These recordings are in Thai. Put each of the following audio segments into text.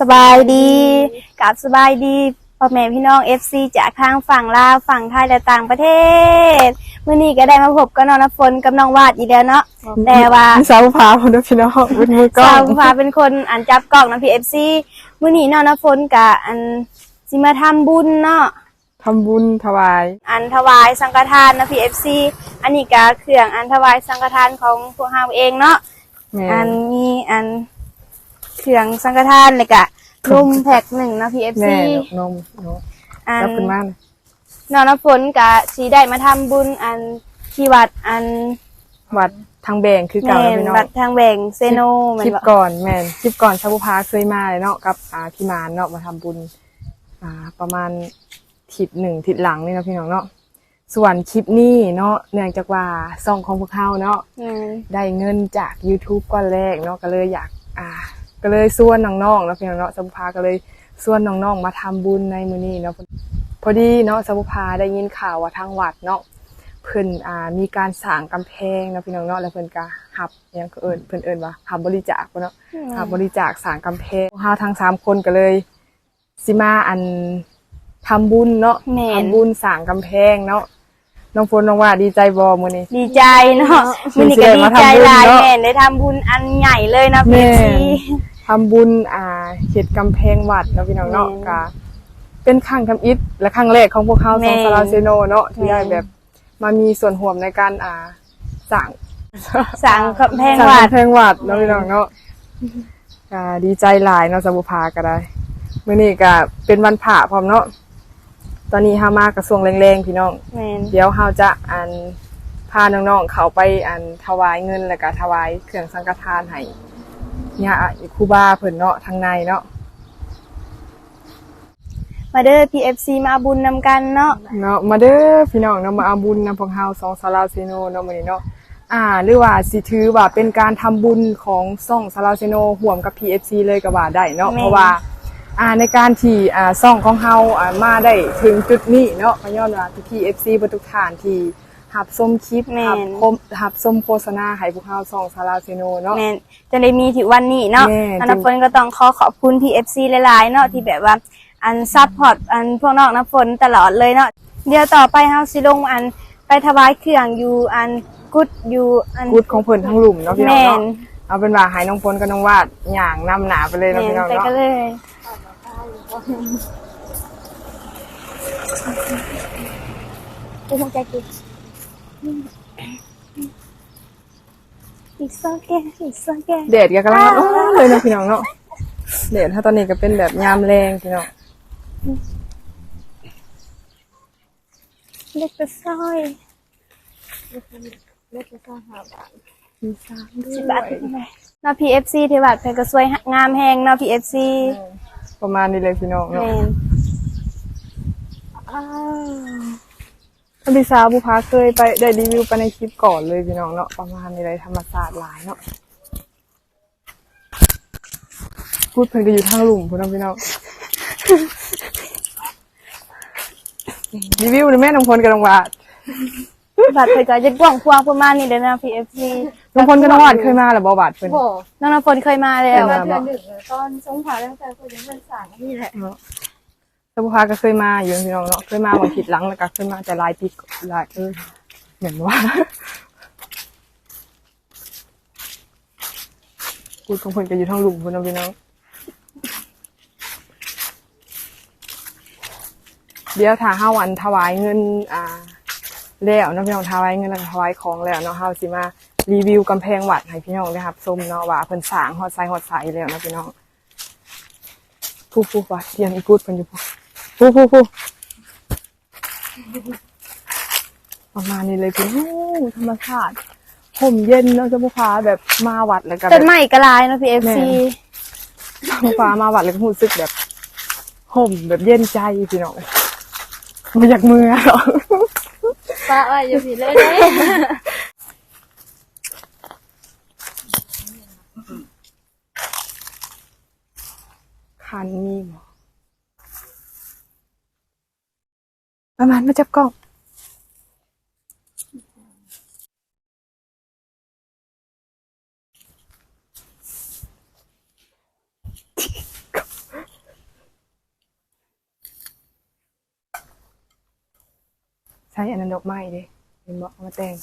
สบายดีกับสบายดีพ่อแม่พี่น้อง FC จากทางฝั่งลาวฝั่งไทยและต่างประเทศเมื่อนี้ก็ได้มาพบกับน้องน้ำฝนกับน้องวาดอีกแล้วเนาะแต่ว่าสาวพาคนเดียวพี่น้องเป็นมือกล้อสางวฟ้าเป็นคนอันจับกล่องนะพี่ FC เมื่อนี้น้องน้ำฝนกับอันสิมาทำบุญเนาะทำบุญถวาย อันถวายสังฆทานนะพี่ FC อันนี้ก็เครื่องอันถวายสังฆทานของพวกเราเองเนาะแม่อันมีอัน เครื่องสังฆทานเลยกะนุ่มแพ็คหนึ่งนะพี่ FC แม่นมนมอันรับเป็นมากนอนน้ำฝนกะสีได้มาทำบุญอันที่วัดอันวัดทางแบงคือแมเก่าแล้วนพี่น้องวัดทางแบ่งเซโนแมคลินปบ่ก่อนแม่นคลิปก่อนสาวพาเคยมาเลยเนาะกับอ่าพี่มานเนาะมาทำบุญ อ่า ประมาณทิศหนึ่งทิศหลังนี่เนาะพี่น้องเนาะส่วนคลิปนี้เนาะเนื่องจากว่าซ่องของพวกเขาเนาะ แมนได้เงินจาก YouTube ก้อนแรกเนาะก็เลยอยากอ่า ก็เลยส่วนน้องๆเนาะพี่น้องเนาะสมุภาก็เลยส่วนน้องๆมาทำบุญในมื้อนี้เนาะพอดีเนาะสมุภาได้ยินข่าวว่าทางวัดเนาะเพิ่นอ่ามีการสร้างกำแพงเนาะพี่น้องเนาะแล้วเพิ่นก็หับอิหยังก็เอิ้นเพิ่นเอิ้นว่าหับบริจาคบ่เนาะหับบริจาคสร้างกำแพงเฮาทั้งสามคนก็เลยสิมาอันทำบุญเนาะแมนทำบุญสร้างกำแพงเนาะน้องฝนน้องว่าดีใจบ่มื้อนี้ดีใจเนาะเออมันนี่ก็ดีใจมาทำบุญหลายเนาะแมนได้ทำบุญอันใหญ่เลยนะพี่แม่ซี ทำบุญอ่าเขตกำแพงวัดเนาะพี่น้องเนาะแม่น ก็เป็นครั้งทำอิฐและครั้งแรกของพวกเขาแม่สองนซาลาเซโนเนาะที่ได้แม่นแบบมามีส่วนร่วมในการอ่าสร้าง สั่งกำแพงสร้างวัดกำแพงวัดเนาะพี่น้องเนาะก็ดีใจหลายเนาะสมุภาก็ได้มื้อนี้ก็เป็นวันผ่าพร้อมเนาะตอนนี้เฮามากระทรวงแรงๆพี่น้อง แมนเดี๋ยวเฮาจะอันพาน้องๆเขาไปอันถวายเงินแล้วก็ถวายเครื่องสังฆทานให้ เนี่ยครูบาเพิ่นเนาะทางในเนาะมาเด้อ PFC มาเอาบุญนำกันเนาะเนาะมาเด้อพี่น้องเนาะมาเอาบุญนำพวกเฮาสองซาลาเซโนเนาะมื้อนี้เนาะอ่าหรือว่าสิถือว่าเป็นการทำบุญของซ่องซาลาเซโนร่วมกับ PFC เลยก็ว่าได้เนาะแม่นเพราะว่าอ่าในการที่อ่าซ่องของเฮาอ่ามาได้ถึงจุดนี้เนาะก็ย้อนว่าที่ PFC บ่ทุกท่านที่ หับชมคลิปแม่น หับคมหับชมโฆษณาให้พวกเฮาซ่องซาลาเซโนเนาะ แมนจะได้มีถึงวันนี้เนาะแม่อันน้ำฝนก็ต้องขอขอบคุณ PFC หลายๆเนาะที่แบบว่าอันซัพพอร์ตอันพวกน้องน้ำฝนตลอดเลยเนาะเดี๋ยวต่อไปเฮาสิลงอันไปถวายเครื่องอยู่อันกุดอยู่อันกุดของเพิ่นทั้งหลุมเนาะพี่น้องแม่นเนาะเอาเป็นว่าให้น้องพลกับน้องวาดย่างนำหนาไปเลยแมเนาะนพี่น้องไปเนาะ กันเลยกูคงใจกิน อีกสักแก้อีกสักแก้แดดก็กำลังร้อนเลยเนาะพี่น้องเนาะแดดถ้าตอนนี้ก็เป็นแบบยามแรงพี่น้องเล็กแต่ซอยมีสามด้สิบวบาทยถึงไหมเนาะ PFC ที่วัดเพนก็สวยงามแหงเนาะ PFC ประมาณนี้เลยพี่น้องแมเนาะนท่าน พี่สาวผู้พาเคยไปได้รีวิวไปในคลิปก่อนเลยพี่น้องเนาะประมาณนี้เลยธรรมศาสตร์หลายเนาะพูดเพิ่นก็อยู่ทางหลุมพี่น้องพี่น้องรีวิวเลยแม่น้องพลกับน้องวาดบัตรเพนก็จะกว้างกว้างประมาณนี้เด้อเนาะ PFC น้องพลกับน้องวาดเคยมาหรือบ่บาดเพิ่นโอ้น้องน้ำฝนเคยมาแล้วเคยมาเดือนหนึ่งเลยตอนสงขลาตั้งแต่คนยังเป็นสารนี่แหละ เนาะท่านผู้พาก็เคยมาอยู่พี่น้องเนาะเคยมาบางผิดหลังแล้วก็เคยมาแต่หลายปีหลายเออเหมือนว่ากูดของเพิ่นก็อยู่ทั้งหลุมพุ่นเนาะพี่น้องเดี๋ยวถ้าเฮาอันถวายเงินอ่าแล้วเนาะพี่น้องถวายเงินแล้วถวายของแล้วเนาะเฮาสิมารีวิวกำแพงวัดให้พี่น้องได้รับชมเนาะว่าเพิ่นสร้างฮอดไซฮอดไซแล้วนะพี่น้องผู้ผู้วัดเรียนอีกูดเพิ่นอยู่ ผู้ผู้ผู้ผู้ประมาณนี้เลยพี่น้องธรรมชาติห่มเย็นเนาะเจ้าผู้ฟ้าแบบมาวัดแล้วก็แบต้บนไม้กระลายเนาะ PFC แม่ท้องฟ้ามาวัดเลยก็รู้สึกแบบห่มแบบเย็นใจพี่น้องไม่อยากมือหรอกป้าว่าอยู่ผิดเลยเนี่ยคันมีหมอ ประมาณมาจับกล้องใช้อันนั้นดอกไม้ดิเห็นบอกมาแต่ง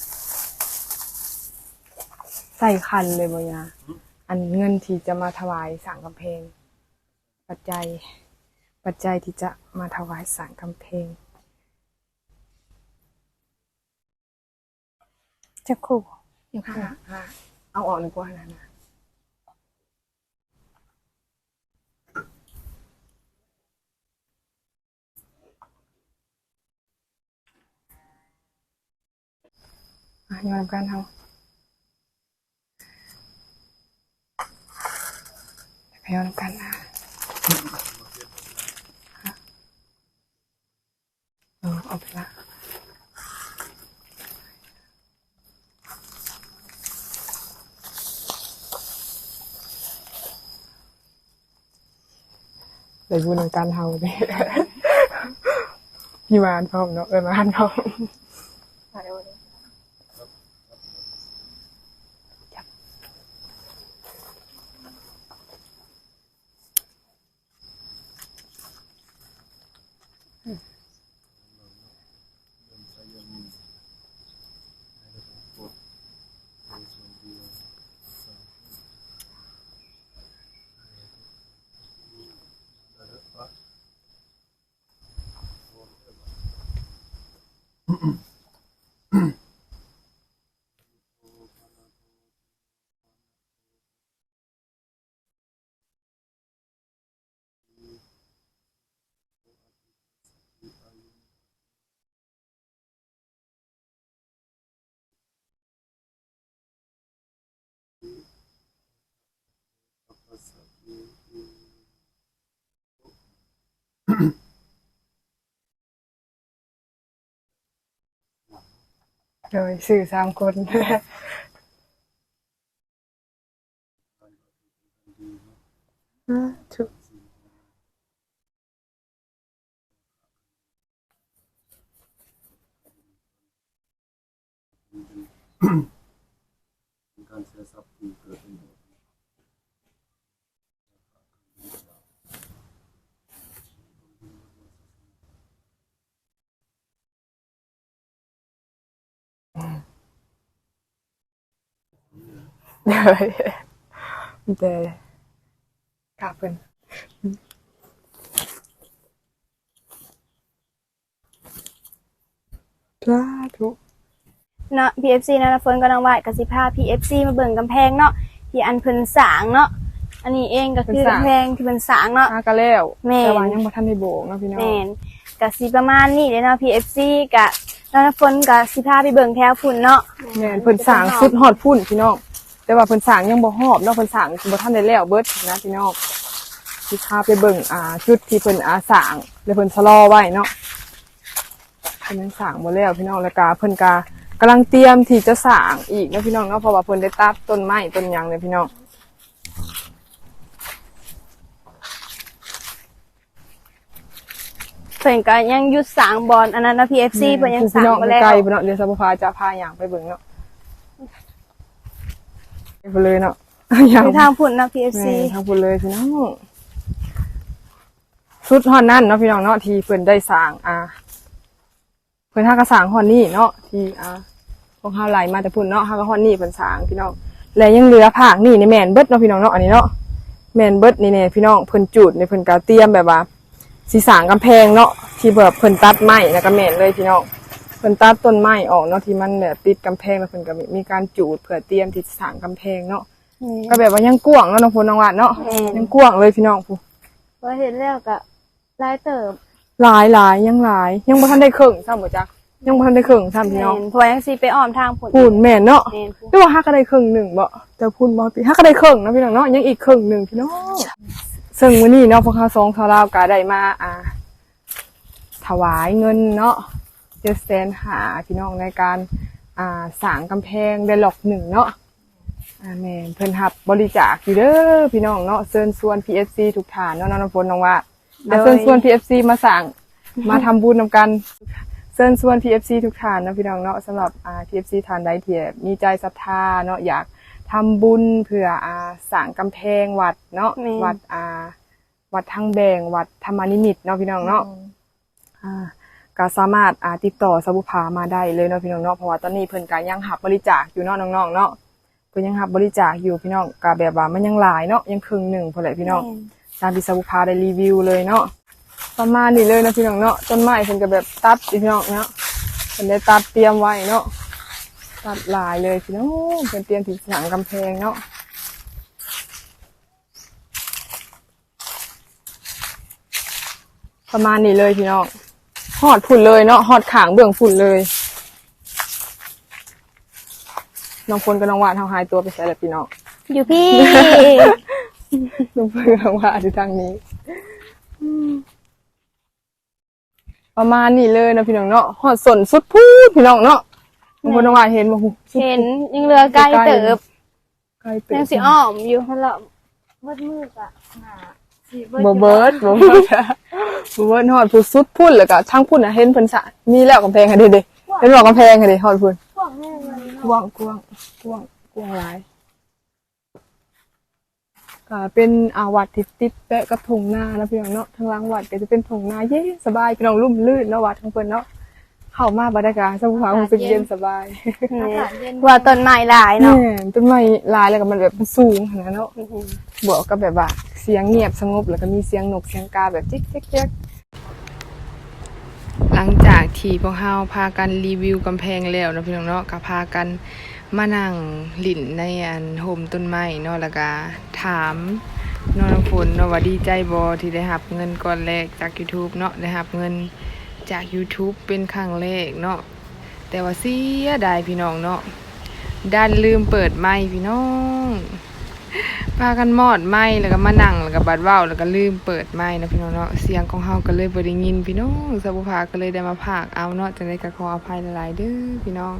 ใส่คันเลยบอยาอันเงินที่จะมาถวายสั่งกำเพงปัจจัย ปัจจัยที่จะมาถวายสั่งกำเพง จะคู่ค่ะค่ะเอาออกดีกว่านะนะอะยอมกันเฮาไปยอมกันนะค่ะเออเอาไปละ เลยพูดในการเฮาเนี่ยพี่มานพร้อมเนาะเออมานพร้อม โดยสื่อสามคนอ่าถูกการเสียทรัพย์ที่เกิดขึ้น เลยแต่กลับเป็นสาธุเนาะ PFC นะนะฝนก็น้องวาดกับสิพา PFC มาเบิ่งกำแพงเนาะที่อันเพิ่นสร้างเนาะอันนี้เองก็คือกำแพงที่เพิ่นสร้างเนาะ อาก็แล้วแม่น แต่ว่ายังบ่ทันได้โบกเนาะพี่น้อง แม่นก็สิประมาณนี้เด้เนาะ PFC ก็ น้องน้ำฝนก็สิพาไปเบิ่งแถวฝุ่นเนาะแม่นเพิ่นสร้างสุดฮอดพุ่นพี่น้องแต่ว่าเพิ่นสร้างยังบ่ฮอบเนาะเพิ่นสร้างบ่ทันได้แล้วเบิดนะพี่น้องสิพาไปเบิ่งอ่าจุดที่เพิ่นอาสร้างแล้วเพิ่นชะลอไว้เนาะเพิ่นยังสร้างบ่แล้วพี่น้องแล้วก็เพิ่นก็กำลังเตรียมที่จะสร้างอีกเนาะพี่น้องเนาะเพราะว่าเพิ่นได้ตัดต้นไม้ต้นหยังเลยพี่น้อง เพิ่นก็ยังหยุดสร้างบอลอันนั้นเนาะ PFC เพิ่นยังสร้างพี่น้องบ่แล้วไกลพี่น้องเดี๋ยวสัพพาจะพาอย่างไปเบิ่งเนาะไปเลยเนาะอย่างอยู่ทางฝุ่นเนาะ PFC แม่ทางพุ่นเลยพี่น้องสุดฮอนนั่นเนาะพี่น้องเนาะที่เพิ่นได้สร้างอ่าเพิ่นหากระสร้างฮอนนี่เนาะที่อ่าพวกเฮาไหลมาแต่พุ่นเนาะหากระฮอนนี่เพิ่นสร้างพี่น้องและยังเหลือภาคนี่ในแม่นเบิดเนาะพี่น้องเนาะอันนี้เนาะแม่นเบิดนี่เนี่ยพี่น้องเพิ่นจูดในเพิ่นก็เตรียมแบบว่า สิสร้างกำแพงเนาะที่แบบเพิ่นตัดไม้แล้วก็แม่นเลยพี่น้องเพิ่นตัดต้นไม้ออกเนาะที่มันแบบติดกำแพงแล้วเพิ่นก็มีการจูดเพื่อเตรียมที่จะสร้างกำแพงเนาะก็แบบว่ายังกว้างเนาะน้องพูนน้องวัดเนาะแม่น ยังกว้างเลยพี่น้องพูว่าเห็นแล้วก็ลายเติบหลายหลายยังหลาย ยังบ่ทันได้ครึ่งซ้ำบ่จ๊ะยังบ่ทันได้ครึ่งซ้ำพี่น้องแม่นเพราะว่ายังสิไปอ้อมทางฝุ่นพูนแม่นเนาะแม่นหรือว่าฮักก็ได้ครึ่งหนึ่งบ่แต่พูนบ่ปีฮักก็ได้ครึ่งเนาะพี่น้องเนาะยังอีกครึ่งหนึ่งพี่น้อง ซึ่งมื้อนี้เนาะพวกเขาสองชาวลาวก็ได้มาอ่า ถวายเงินเนาะเจ็ดแสนหาพี่น้องในการอ่าสร้างกำแพงได้หลอกหนึ่งเนาะอ่าแม่นเพิ่นรับบริจาคอยู่เด้อพี่น้องเนาะเชิญชวน PFC ทุกฐานเนาะน้องน้ำฝนน้องว่าแล้วเชิญชวน PFC มาสั่งมาทำบุญนำกัน เชิญชวน PFC ทุกฐานเนาะพี่น้องเนาะสำหรับอ่า PFC ฐานใดที่มีใจศรัทธาเนาะอยาก ทำบุญเพื่ออ่าสร้างกำแพงวัดเนาะแม่น วัดอ่าวัดทางแบงวัดธรรมนิมิตรเนาะพี่น้องเนาะอ่าก็สามารถอ่าติดต่อสบุภามาได้เลยเนาะพี่น้องเนาะเพราะว่าตอนนี้เพิ่นก็ยังหับบริจาคอยู่เนาะน้องๆเนาะเพิ่นยังหับบริจาคอยู่พี่น้องก็แบบว่ามันยังหลายเนาะยังครึ่งหนึ่งพอแหละพี่น้อง ตามที่สบุภาได้รีวิวเลยเนาะประมาณนี้เลยนะพี่น้องเนาะต้นไม้เพิ่นก็แบบตัดอีพี่น้องเนาะเพิ่นได้ตัดเตรียมไว้เนาะ ตัดหลายเลยพี่น้องเพิ่นเตรียมที่หลังกำแพงเนาะประมาณนี้เลยพี่น้องหอดฝุ่นเลยเนาะหอดขางเบื้องฝุ่นเลยน้องพลกับน้องหวานเฮาหายตัวไปใส่แล้วพี่น้องอยู่พี่น้องพลกับน้องหวานอยู่ทางนี้ประมาณนี้เลยนะพี่น้องเนาะหอดสนสุดพูดพี่น้องเนาะ บางคนว่าเห็นบ่ฮู้สุดเห็นยังเหลือใกล้เติบใกล้เติยังบสิอ้อมอยู่มันละมืดมืดอะหนาสีเบิบ่เบิดบ่เบิดอะบ่เบิดหอดพูดสุดพูดแล้วก็ทางพูดน่ะเห็นเพิ่นสะมีแล้วกำแพงค่ะเด้ๆเห็นบ่กำแพงค่ะเด้หอดพูดพวกแม่เลยกว้างกว้างกว้างกว้างหลายก็เป็นอาวัดที่ติดแปะกับทุ่งนานะพี่น้องเนาะทางหล่างวัดก็จะเป็นทุ่งนาเย็นสบายพี่น้องร่มรื่นเนาะวัดของเพิ่นเนาะ เข้ามาบรรยากาศสภาพรู้สึกเย็นสบายอากาศเย็นว่าต้นไม้หลายเนาะแม่ต้นไม้ลายแล้วก็มันแบบมันสูงขนาดนั้นเนาะบวกกับแบบว่าเสียงเงียบสงบแล้วก็มีเสียงนกเสียงกาแบบจิ๊กจิ๊กจิ๊กหลังจากที่พวกเฮาพากันรีวิวกำแพงแล้วเนาะพี่น้องเนาะก็พากันมานั่งหลินในอันโฮมต้นไม้เนาะแล้วก็ถามน้องน้ำฝนเนาะว่าดีใจบ่ที่ได้รับเงินก้อนแรกจาก YouTube เนาะได้รับเงิน จาก YouTube เป็นครั้งแรกเนาะแต่ว่าเสียดายพี่น้องเนาะดันลืมเปิดไม้พี่น้องพากันมอดไม้แล้วก็มานั่งแล้วก็บัดเว้าแล้วก็ลืมเปิดไม้นะพี่น้องเนาะเสียงของเฮาก็เลยบ่ได้ยินพี่น้องสบุภาก็เลยได้มาภากเอาเนาะจังได๋ก็ขออภัยหลายๆเด้อพี่น้อง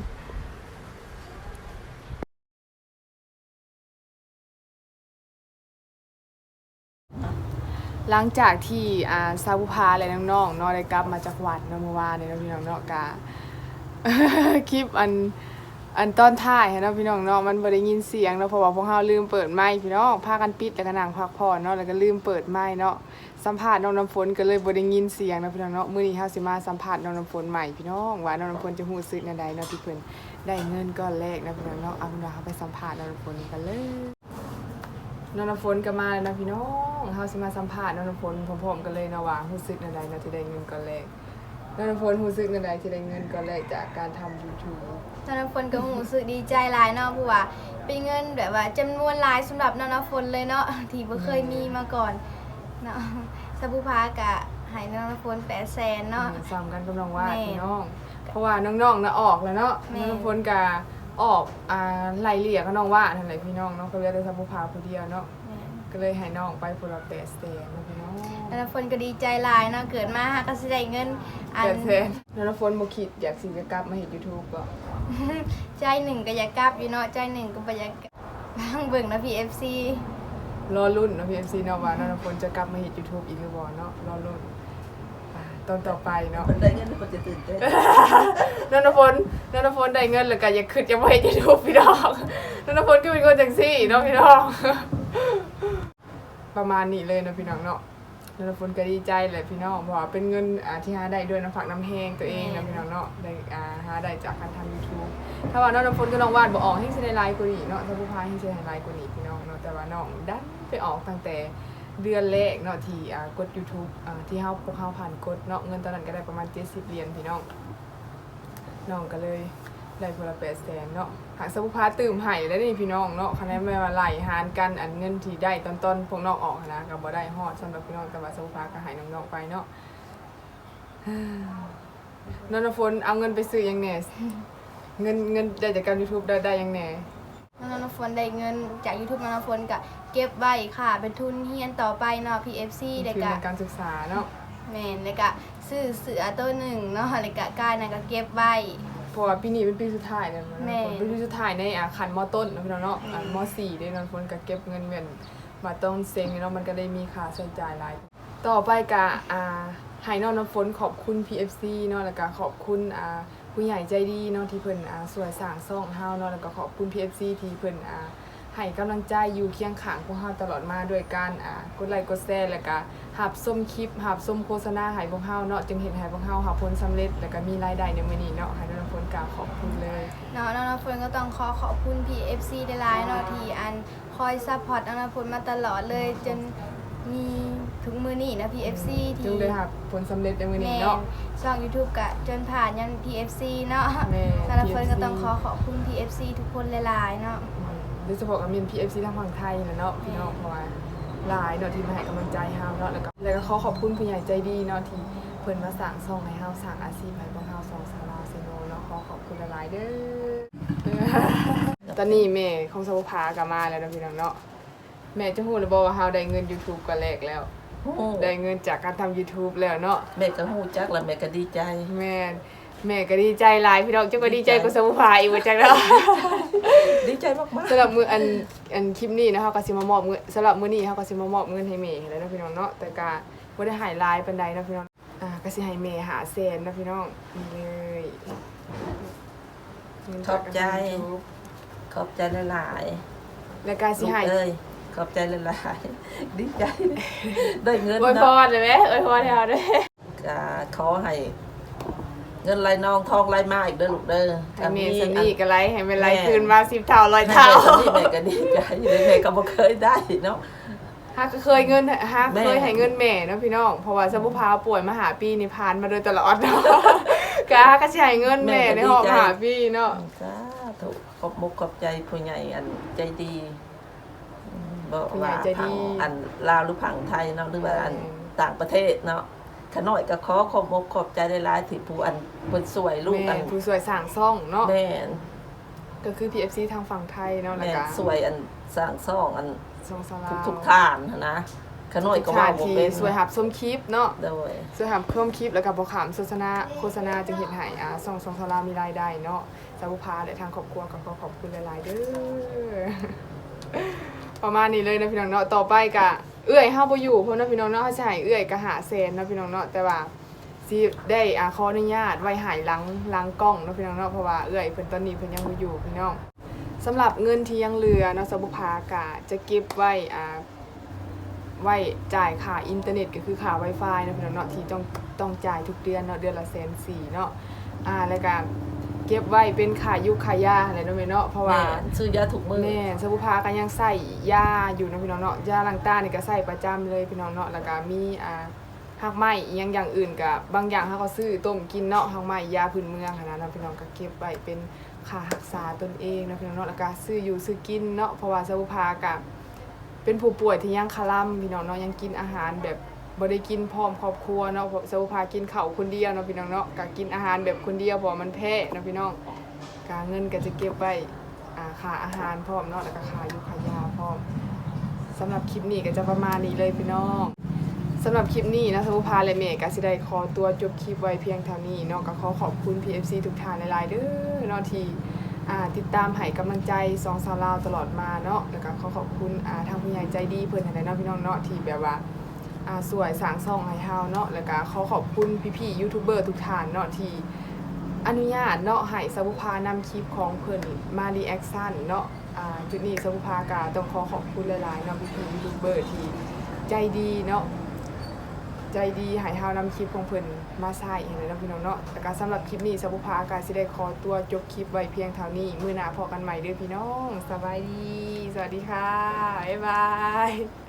หลังจากที่อ่าซาบุภาและน้องๆเนาะได้กลับมาจากวัดเนาะเมื่อวานนี้เนาะพี่น้องเนาะกะคลิปอันอันตอนท้ายนเนาะพี่น้องเนาะมันบ่ได้ยินเสียงเนาะเพราะว่าพวกเฮาลืมเปิดไมค์พี่น้องพากันปิดแล้วก็นั่งพักผ่อนเนาะแล้วก็ลืมเปิดไมค์เนาะสัมภาษณ์น้องน้ำฝนก็เลยบ่ได้ยินเสียงเนาะพี่น้องเนาะมื้อนี้เฮาสิมาสัมภาษณ์น้องน้ำฝนใหม่พี่น้องว่าน้องน้ำฝนจะฮู้สึกแนวใดเนาะที่เพิ่นได้เงินก้อนแรกเนาะพี่น้องเนาะเอาเป็นว่าเฮาไปสัมภาษณ์น้องน้ำฝนกันเลย น้องน้ำฝนก็มาแล้วนะพี่น้องเฮาสิมาสัมภาษณ์น้องน้ำฝนพร้อมๆกันเลยเนาะว่ารู้สึกแนวใดเนาะที่ได้เงินก้อนแรกน้องน้ำฝนรู้สึกแนวใดที่ได้เงินก้อนแรกจากการทำ YouTube ตอนนั้นฝนก็รู้สึกดีใจหลายเนาะเพราะว่าเป็นเงินแบบว่าจำนวนหลายสำหรับน้องน้ำฝนเลยเนาะที่บ่เคยมีมาก่อนเนาะสบุภากะให้น้องน้ำฝน800,000เนาะซ้ำกันกับน้องว่าแม่พี่น้อง เพราะว่าน้องๆนะออกแล้วเนาะแม่น้องฝนก็ ออกอ่าไล่เลี่ยกับน้องว่านั่นแหละพี่น้องเนาะก็เหลือแต่สัมภาผู้เดียวเนาะก็เลยให้น้องไปคนละแปดแสนนะพี่น้องน้องน้ำฝนก็ดีใจหลายเนาะเกิดมาหาก็สิได้เงินอัน แปดแสนแล้วน้องฝนบ่คิดอยากสิจะกลับมาเฮ็ด YouTube บ่ใจหนึ่งก็อยากกลับอยู่เนาะใจหนึ่งก็บ่อยากกลับบ้างเบิ่งนะ PFC รอรุ่นเนาะ PMC เนาะว่าน้องฝนจะกลับมาเฮ็ด YouTube อีกหรือบ่เนาะรอรุ่นอ่า ตอนต่อไปเนาะ คนได้เงินคนจะตื่นเต้นนนทพลนนทพลได้เงินแล้วก็อยากขึ้นจะไม่จะดูพี่น้องนนทพลก็เป็นคนจังซี่เนาะพี่น้อง ประมาณนี้เลยเนาะพี่น้องเนาะนนทพลก็ดีใจแหละพี่น้องเพราะว่าเป็นเงินอ่าที่หาได้ด้วยน้ำผักน้ำแห้งตัวเองเนาะพี่น้องเนาะได้อ่าหาได้จากการทำ YouTube ถ้าว่านนทพลก็น้องวาดบ่ออกให้สิได้ไลน์กว่านี้เนาะถ้าผู้พายให้สิได้ไลน์กว่านี้พี่น้องเนาะแต่ว่าน้องดันไปออกตั้งแต่ เดือนแรกเนาะที่อ่ากด YouTube อ่าที่เฮาพวกเฮาผ่านกดเนาะเงินตอนนั้นก็ได้ประมาณ 70เหรียญพี่น้องน้องก็เลยได้พละแปแสนเนาะหากสมุภาตื่มไห้แล้วนี่พี่น้องเนาะคะแนนไม่ว่าไหลหารกันอันเงินที่ได้ตอนต้นพวกน้องออกนะก็บ่ได้ฮอดสำหรับพี่น้องแต่ว่าสมุภาก็ให้น้องๆไปเนาะนนทฝนเอาเงินไปซื้อยังแหน่เงินเงินได้จากการ YouTube ได้ได้ยังแหน่ น้องน้ำฝนได้เงินจาก YouTube น้องน้ำฝนก็เก็บไว้ค่ะ เป็นทุนเฮียนต่อไปเนาะ PFC คืแล้วอก็ในการศึกษาเนาะแม่นแล้วก็ซื้อเสือตัวหนึ่งเนาะแล้วก็กายนั่นก็เก็บไว้ เพราะว่าปีนี้เป็นปีสุดท้ายแล้วนะแม่ เป็นปีสุดท้ายในอะคันมอต้นเนาะพี่น้องเนาะอะมสี่เด้นนฝนก็เก็บเงินเงินมาต้องเซ็งเนาะมันก็ได้มีค่าใช้จ่ายหลาย ต่อไปกะอ่า ให้น้องน้ำฝนขอบคุณ PFC เนาะแล้วก็ขอบคุณอ่าผู้ใหญ่ใจดีเนาะที่เพิ่นอ่าสวยสร้างซ่องเฮาเนาะแล้วก็ขอบคุณ PFC ที่เพิ่นอ่าให้กำลังใจอยู่เคียงข้างพวกเฮาตลอดมาด้วยการอ่ากดไลค์กดแชร์แล้วก็หับส้มคลิปหับส้มโฆษณาให้พวกเฮาเนาะจึงเห็นให้พวกเฮาหาผลสำเร็จแล้วก็มีรายได้ในมื้อนี้เนาะให้ทุกคนกราบขอบคุณเลย เนาะน้องน้ำฝนก็ต้องขอขอบคุณ PFC ได้หลายเนาะที่อันคอยซัพพอร์ตน้องน้ำฝนมาตลอดเลยจน มีถึงมือนี่นะ PFC ที่จึงได้หับผลสำเร็จในมื้อนี้แม่เนาะ ช่อง YouTube กะจนผ่านยัน PFC เนาะแม่สำหรับเฟิร์นก็ PFC ต้องขอขอบคุณ PFC ทุกคนหลายๆเนาะ โดยเฉพาะกับมี PFC ทางฝั่งไทยนะเนาะพี่น้องเพราะว่าหลายเนาะที่มาให้กำลังใจเฮาเนาะแล้วก็แล้วก็ขอขอบคุณผู้ใหญ่ใจดีเนาะที่เพิ่นมาสร้างช่องให้เฮาสร้างอาชีพให้พวกเฮาสองสาวลาวเซโนเนาะขอขอบคุณหลายๆเด้อ ตอนนี้แม่ของสาวพากลับมาแล้วเนาะพี่น้องเนาะ แม่จะฮู้หรือบ่ว่าเฮาได้เงิน YouTube ก่อนแรกแล้ว โอ้ได้เงินจากการทำ YouTube แล้วเนาะแม่ก็ฮู้จักแล้วแม่ก็ดีใจ แม่นแม่ก็ดีใจหลายพี่น้องเจ้าก็ดีใจกว่าสาวพาอีกว่าจังเนาะดีใจมากสำหรับมืออันอันคลิปนี้นะคะก็สิมามอบเงินสำหรับมื้อนี้เฮาก็สิมามอบเงินให้แม่แล้วนะพี่น้องเนาะแต่ก็บ่ได้ใหายลายปานใดนะพี่น้องอ่าก็สิให้แม่หาแสนนะพี่น้องนี่เลยเงินขอบใจากการ YouTube ขอบใจหลายแล้วก็ๆสิลูกให้ เอ้ย ขอบใจหลายๆดีใจได้เงินอวยพเนาะรเลยไหมอวยพรให้เราด้วยก็ขอให้ เงินไหลนองทองไหลมาอีกเด้อลูกเด้อให้เมย์สอันี่ก็ไลให้เป็นไลแม่คืนมาสิบเท่าร้อยแม่เท่าสนี่แม่ก็ดีใจเลยแม่ก็บ่เคยได้เนาะฮักก็เคยเงินฮักแม่ เคยให้เงินแม่เนาะพี่น้องเพราะว่าสมุพาป่วยมาหาปีนี่ผ่านมาโดยตลอดเนาะก็ฮักก็สิให้เงินแม่ในห้องมาหาพี่เนาะสาธุขอบมุกขอบใจผู้ใหญ่อันใจดีอืม บอกผู้ใหญ่ว่าใจดีผังอันลาวหรือผังไทยเนาะหรือว่าอันอืมต่างประเทศเนาะขน้อยก็ขอขอบมกขอบใจได้หลายๆที่ผู้อันเพิ่นสวยลูกอัแม่นผู้สวยสั่งซ่องเนาะแม่นก็คือ PFC ทางฝั่งไทยเนาะแล้วแม่นก็สวยอันสร้างซ่องอันทรงสลาทุกวทุกท่านหั้นนะขน้อยก็ทุกว่าท่านบ่ที่เป็นสวยหับส้มคลิปเนาะ โดย สวยหับเพิ่มคลิปแล้วก็บ่ขามโฆษณาโฆษณาจึงเห็นให้อ่าส่องส่องสลามีรายได้เนาะสาวพาและทางครอบครัวก็ขอขอบคุณหลายๆเด้อ ประมาณนี้เลยนะพี่น้องเนาะต่อไปกะเอื้อยเฮาบ่อยู่เพราะนะพี่น้องเนาะเฮาสิให้เอื้อยก็หาแสนนะพี่น้องเนาะแต่ว่าสิได้อาขออนุญาตไว้หายหลังหลังกล้องนะพี่น้องเนาะเพราะว่าเอื้อยเพิ่นตอนนี้เพิ่นยังบ่อยู่พี่น้องสำหรับเงินที่ยังเหลือเนาะสาวพากะจะเก็บไว้อ่าไว้จ่ายค่าอินเทอร์เน็ตก็คือค่า Wi-Fi นะพี่น้องเนาะที่ต้องต้องจ่ายทุกเดือนเนาะเดือนละแสนสี่เนาะอ่าแล้วก็ เก็บไว้เป็นค่ายุคค่ายาอะไรเนาะแม่เนาะเพราะว่า แม่นซื้อยาถูกมือ แม่สมุภาก็ยังใส่ยาอยู่เนาะพี่น้องเนาะยาลังต้านี่ก็ใส่ประจำเลยพี่น้องเนาะแล้วก็มีอ่าหักไม้อีหยังอย่างอื่นกับบางอย่างเขาก็ซื้อต้มกินเนาะหักไม้ยาพื้นเมืองขนาดนั้นพี่น้องก็เก็บไว้เป็นค่ารักษาตนเองเนาะพี่น้องเนาะแล้วก็ซื้ออยู่ซื้อกินเนาะเพราะว่าสมุภากับเป็นผู้ป่วยที่ยังคาล่ำพี่น้องเนาะยังกินอาหารแบบ บ่ได้กินพร้อมครอบครัวเนาะเพราะสาวพากินข้าวคนเดียวเนาะพี่น้องเนาะก็กินอาหารแบบคนเดียวเพราะว่ามันแพ้เนาะพี่น้องการเงินก็จะเก็บไว้อ่าค่าอาหารพร้อมเนาะแล้วก็ค่าอยู่ค่ายาพร้อมสำหรับคลิปนี้ก็จะประมาณนี้เลยพี่น้องสำหรับคลิปนี้นะสาวพาและเมย์ก็สิได้ขอตัวจบคลิปไว้เพียงเท่านี้เนาะก็ขอขอบคุณ PFC ทุกท่านหลายๆเด้อเนาะที่อาติดตามให้กำลังใจสองสาวลาวตลอดมาเนาะแล้วก็ขอขอบคุณอาทางผู้ใหญ่ใจดีเพื่อนอะไรเนาะพี่น้องเนาะที่แบบว่า อ่าสวยสางซองให้เฮาเนาะแล้วก็ขอขอบคุณพี่ๆยูทูบเบอร์ทุกท่านเนาะที่อนุญาตเนาะให้สวุภานำคลิปของเพิ่นมารีแอคชั่นเนาะอ่าจุดนี้สวุภากาต้องขอขอบคุณหลายๆเนาะพี่ๆยูทูบเบอร์ที่ใจดีเนาะใจดีใหายเฮานำคลิปของเพิ่นมาใส่ให้เลยนะพี่น้องเนาะแต่การสำหรับคลิปนี้สบุภากาสิได้ขอตัวจบคลิปไว้เพียงเท่านี้ มื้อหน้าพอกันใหม่เด้อพี่น้องสบายดี สวัสดีค่ะ บ๊ายบาย